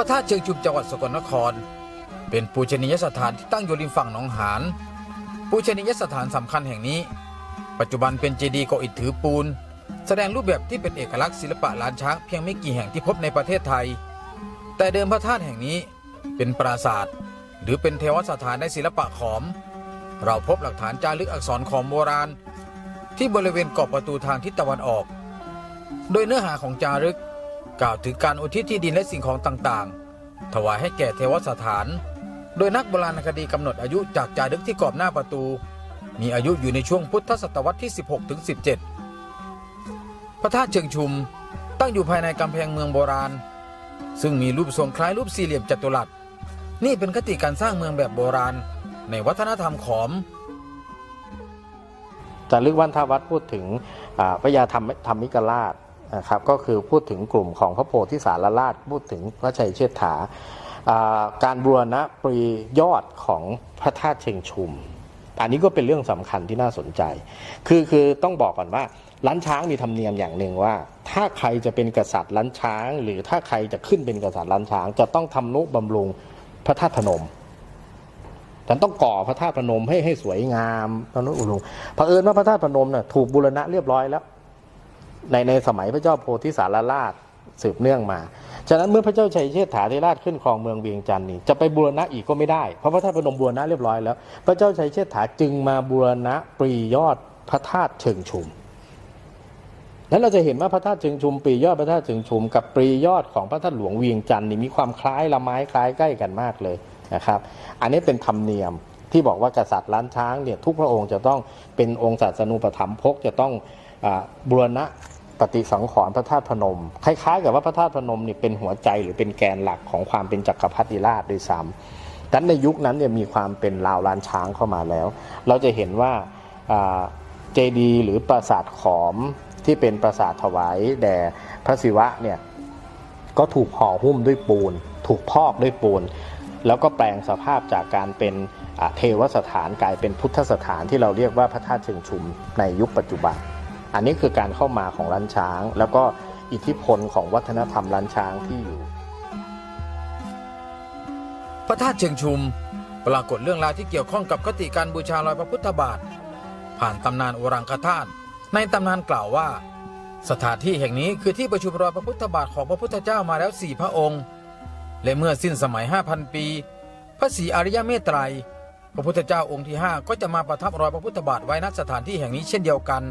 ระธาตุเชิงชุมจังหวัดสกลนคร เป็นปูชนียสถานที่ตั้งอยู่ริมฝั่งหนองหานปูชนียสถานสำคัญแห่งนี้ ปัจจุบันเป็นเจดีย์ก่ออิฐถือปูน แสดงรูปแบบที่เป็นเอกลักษณ์ศิลปะล้านช้างเพียงไม่กี่แห่งที่พบในประเทศไทย แต่เดิมพระธาตุแห่งนี้เป็นปราสาทหรือเป็นเทวสถานในศิลปะขอม เราพบหลักฐานจารึกอักษรขอมโบราณ ที่บริเวณกรอบประตูทางทิศตะวันออก โดยเนื้อหาของจารึก กล่าวถึงการอุทิศที่ดินและสิ่งของต่างๆ ถวายให้แก่เทวสถาน โดยนักโบราณคดีกำหนดอายุจากจารึกที่กรอบหน้าประตู มีอายุอยู่ในช่วงพุทธศตวรรษที่ 16ถึง17 พระธาตุเชิงชุมตั้งอยู่ภายในกำแพงเมืองโบราณ ซึ่งมีรูปทรงคล้ายรูปสี่เหลี่ยมจัตุรัส นี่เป็นคติการสร้างเมืองแบบโบราณ ในวัฒนธรรมขอมจารึกวันทวัดพูดถึงพระยาธรรมธรรมิกราช นะครับก็คือพูดถึงกลุ่มของพระโพธิสารราชพูดถึงพระชัยเชษฐาอ่าการบูรณะปรียอดของพระธาตุเชิงชุม อันนี้ก็เป็นเรื่องสำคัญที่น่าสนใจ คือคือต้องบอกก่อนว่าล้านช้างมีธรรมเนียมอย่างหนึ่งว่า ถ้าใครจะเป็นกษัตริย์ล้านช้าง หรือถ้าใครจะขึ้นเป็นกษัตริย์ล้านช้าง จะต้องทำนุบำรุงพระธาตุพนมฉันต้องก่อพระธาตุพนมให้ให้สวยงามตอนนั้นอุลุงเผอิญว่าพระธาตุพนมเนี่ยถูกบูรณะเรียบร้อยแล้ว ในในสมัยพระเจ้าโพธิสารราชสืบเนื่องมา ฉะนั้นเมื่อพระเจ้าชัยเชษฐาธิราชขึ้นครองเมืองเวียงจันทร์นี่จะไปบูรณะอีกก็ไม่ได้ เพราะพระธาตุพนมบูรณะเรียบร้อยแล้ว พระเจ้าชัยเชษฐาจึงมาบูรณะปรียอดพระธาตุเชิงชุม นั้นเราจะเห็นว่าพระธาตุเชิงชุมปรียอดพระธาตุเชิงชุม กับปรียอดของพระธาตุหลวงเวียงจันทร์นี่มีความคล้ายละไม้คล้ายใกล้กันมากเลยนะครับ อันนี้เป็นธรรมเนียมที่บอกว่ากษัตริย์ล้านช้างเนี่ยทุกพระองค์จะต้องเป็นองค์ศาสนูปถัมภกจะต้อง บูรณะปฏิสังขรณ์พระธาตุพนม คล้ายๆ กับว่าพระธาตุพนมเนี่ยเป็นหัวใจหรือเป็นแกนหลักของความเป็นจักรพรรดิราชด้วยซ้ำดังนั้นในยุคนั้นเนี่ยมีความเป็นลาวลานช้างเข้ามาแล้ว เราจะเห็นว่าเจดีหรือปราสาทขอมที่เป็นปราสาทถวายแด่พระศิวะเนี่ยก็ถูกห่อหุ้มด้วยปูน ถูกพอกด้วยปูน แล้วก็แปลงสภาพจากการเป็นเทวสถานกลายเป็นพุทธสถานที่เราเรียกว่าพระธาตุเชิงชุมในยุคปัจจุบัน อันนี้คือการเข้ามาของล้านช้าง แล้วก็อิทธิพลของวัฒนธรรมล้านช้างที่อยู่ พระธาตุเชิงชุม ปรากฏเรื่องราวที่เกี่ยวข้องกับคติการบูชารอยพระพุทธบาท ผ่านตำนานโอรังคธาตุในตำนานกล่าวว่า สถานที่แห่งนี้คือที่ประชุมรอยพระพุทธบาทของพระพุทธเจ้ามาแล้วสี่พระองค์ และเมื่อสิ้นสมัย 5,000 ปี พระศรีอริยเมตไตร พระพุทธเจ้าองค์ที่ 5 ก็จะมาประทับรอยพระพุทธบาทไว้ณสถานที่แห่งนี้เช่นเดียวกัน